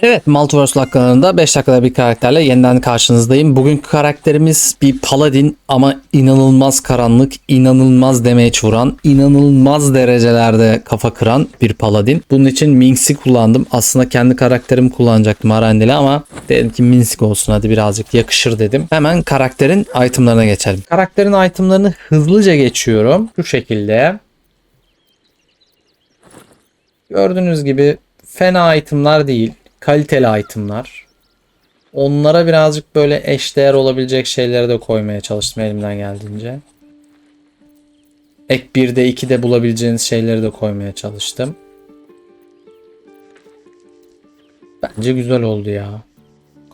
Evet, Multiverse Lock kanalında 5 dakikada bir karakterle yeniden karşınızdayım. Bugünkü karakterimiz bir paladin ama inanılmaz karanlık, inanılmaz damage vuran, inanılmaz derecelerde kafa kıran bir paladin. Bunun için Minx'i kullandım. Aslında kendi karakterimi kullanacaktım Arendelle ama dedim ki Minsk olsun hadi birazcık yakışır dedim. Hemen karakterin itemlarına geçelim. Karakterin itemlarını hızlıca geçiyorum. Şu şekilde. Gördüğünüz gibi fena itemlar değil. Kaliteli itemlar. Onlara birazcık böyle eşdeğer olabilecek şeyleri de koymaya çalıştım elimden geldiğince. Ek 1'de 2'de bulabileceğiniz şeyleri de koymaya çalıştım. Bence güzel oldu ya.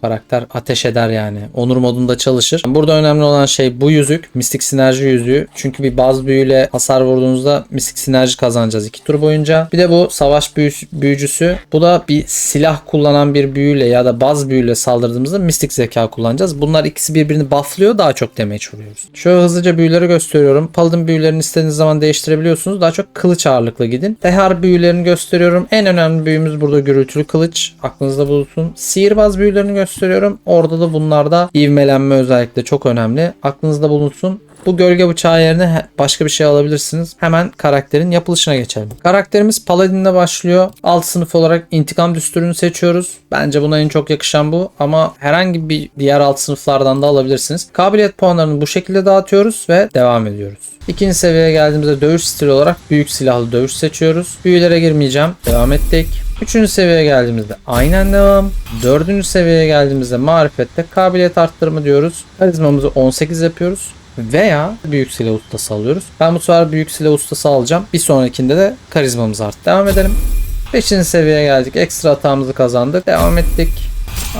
Karakter ateş eder yani. Onur modunda çalışır. Burada önemli olan şey bu yüzük. Mistik sinerji yüzüğü. Çünkü bir baz büyüyle hasar vurduğunuzda mistik sinerji kazanacağız 2 tur boyunca. Bir de bu savaş büyüsü- büyücüsü. Bu da bir silah kullanan bir büyüyle ya da baz büyüyle saldırdığımızda mistik zeka kullanacağız. Bunlar ikisi birbirini bufflıyor. Daha çok damage vuruyoruz. Şöyle hızlıca büyüleri gösteriyorum. Paladin büyülerini istediğiniz zaman değiştirebiliyorsunuz. Daha çok kılıç ağırlıklı gidin. Dehar büyülerini gösteriyorum. En önemli büyümüz burada gürültülü kılıç. Aklınızda bulunsun. Sihirbaz büyülerini gösteriyorum. Orada da bunlarda ivmelenme özellikle çok önemli. Aklınızda bulunsun. Bu gölge bıçağı yerine başka bir şey alabilirsiniz. Hemen karakterin yapılışına geçelim. Karakterimiz Paladin'le başlıyor. Alt sınıf olarak intikam düsturunu seçiyoruz. Bence buna en çok yakışan bu ama herhangi bir diğer alt sınıflardan da alabilirsiniz. Kabiliyet puanlarını bu şekilde dağıtıyoruz ve devam ediyoruz. İkinci seviyeye geldiğimizde dövüş stili olarak büyük silahlı dövüş seçiyoruz. Büyülere girmeyeceğim. Devam ettik. Üçüncü seviyeye geldiğimizde aynen devam. Dördüncü seviyeye geldiğimizde marifette kabiliyet arttırma diyoruz. Karizmamızı 18 yapıyoruz. Veya büyük silah ustası alıyoruz. Ben bu sefer büyük silah ustası alacağım. Bir sonrakinde de karizmamız arttı. Devam edelim. Beşinci seviyeye geldik. Ekstra hatamızı kazandık. Devam ettik.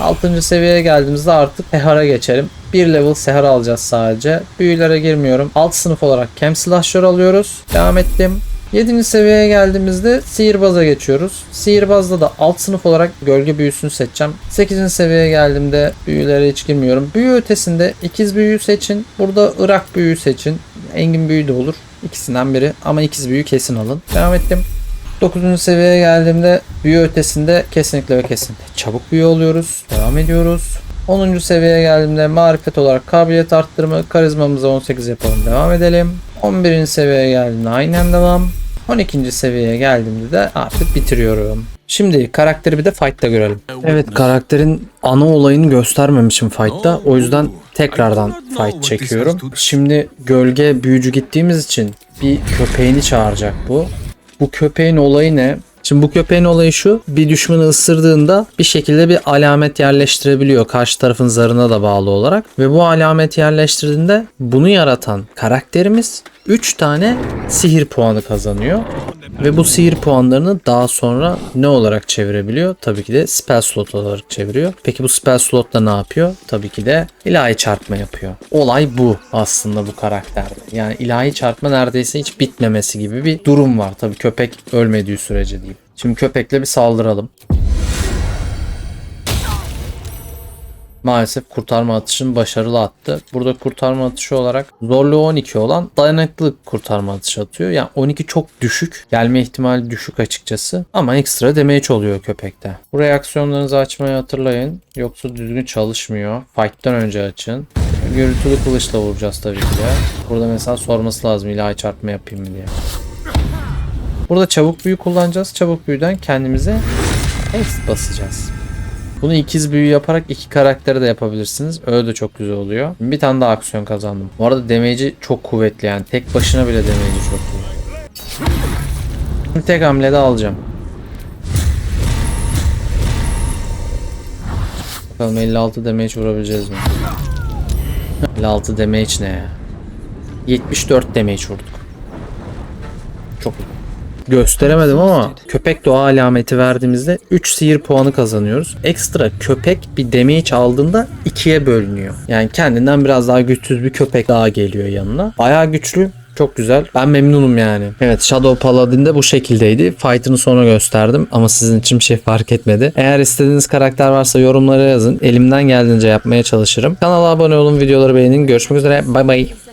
Altıncı seviyeye geldiğimizde artık Sehar'a geçelim. Bir level Sehar alacağız sadece. Büyülere girmiyorum. Alt sınıf olarak Cam Slasher alıyoruz. Devam ettim. 7. seviyeye geldiğimizde sihirbaz'a geçiyoruz. Sihirbazda da alt sınıf olarak gölge büyüsünü seçeceğim. 8. seviyeye geldiğimde büyülere hiç girmiyorum. Büyü ötesinde ikiz büyüyü seçin. Burada Irak büyüyü seçin. Engin büyü de olur. İkisinden biri ama ikiz büyü kesin alın. Devam ettim. 9. seviyeye geldiğimde büyü ötesinde kesinlikle ve kesinlikle çabuk büyü oluyoruz. Devam ediyoruz. 10. seviyeye geldiğimde marifet olarak kabiliyet arttırma karizmamıza 18 yapalım. Devam edelim. 11. seviyeye geldiğimde aynen devam. 12. seviyeye geldiğimde de artık bitiriyorum. Şimdi karakteri bir de fight'ta görelim. Evet karakterin ana olayını göstermemişim fight'ta. O yüzden tekrardan fight çekiyorum. Şimdi gölge büyücü gittiğimiz için bir köpeğini çağıracak bu. Bu köpeğin olayı ne? Şimdi bu köpeğin olayı şu. Bir düşmanı ısırdığında bir şekilde bir alamet yerleştirebiliyor. Karşı tarafın zarına da bağlı olarak. Ve bu alameti yerleştirdiğinde bunu yaratan karakterimiz 3 tane sihir puanı kazanıyor. Ve bu sihir puanlarını daha sonra ne olarak çevirebiliyor? Tabii ki de spell slot olarak çeviriyor. Peki bu spell slotla ne yapıyor? Tabii ki de ilahi çarpma yapıyor. Olay bu aslında bu karakterde. Yani ilahi çarpma neredeyse hiç bitmemesi gibi bir durum var. Tabii köpek ölmediği sürece değil. Şimdi köpekle bir saldıralım. Maalesef kurtarma atışını başarılı attı. Burada kurtarma atışı olarak zorluğu 12 olan dayanıklılık kurtarma atışı atıyor. Yani 12 çok düşük. Gelme ihtimali düşük açıkçası. Ama ekstra damage oluyor köpekte. Bu reaksiyonlarınızı açmayı hatırlayın. Yoksa düzgün çalışmıyor. Fight'tan önce açın. Gürültülü kılıçla vuracağız tabii ki de. Burada mesela sorması lazım ilahi çarpma yapayım mı diye. Burada çabuk büyü kullanacağız. Çabuk büyüden kendimize haste basacağız. Bunu ikiz büyü yaparak iki karakteri de yapabilirsiniz. Öyle de çok güzel oluyor. Bir tane daha aksiyon kazandım. Bu arada damage'i çok kuvvetli yani. Tek başına bile damage'i çok. Şimdi tek hamlede alacağım. Bakalım 56 damage vurabileceğiz mi? 56 damage ne ya? 74 damage vurduk. Çok iyi gösteremedim ama köpek doğa alameti verdiğimizde 3 sihir puanı kazanıyoruz. Ekstra köpek bir damage aldığında ikiye bölünüyor. Yani kendinden biraz daha güçsüz bir köpek daha geliyor yanına. Bayağı güçlü. Çok güzel. Ben memnunum yani. Evet Shadow Paladin de bu şekildeydi. Fight'ını sonra gösterdim ama sizin için bir şey fark etmedi. Eğer istediğiniz karakter varsa yorumlara yazın. Elimden geldiğince yapmaya çalışırım. Kanala abone olun, videoları beğenin. Görüşmek üzere. Bay bay.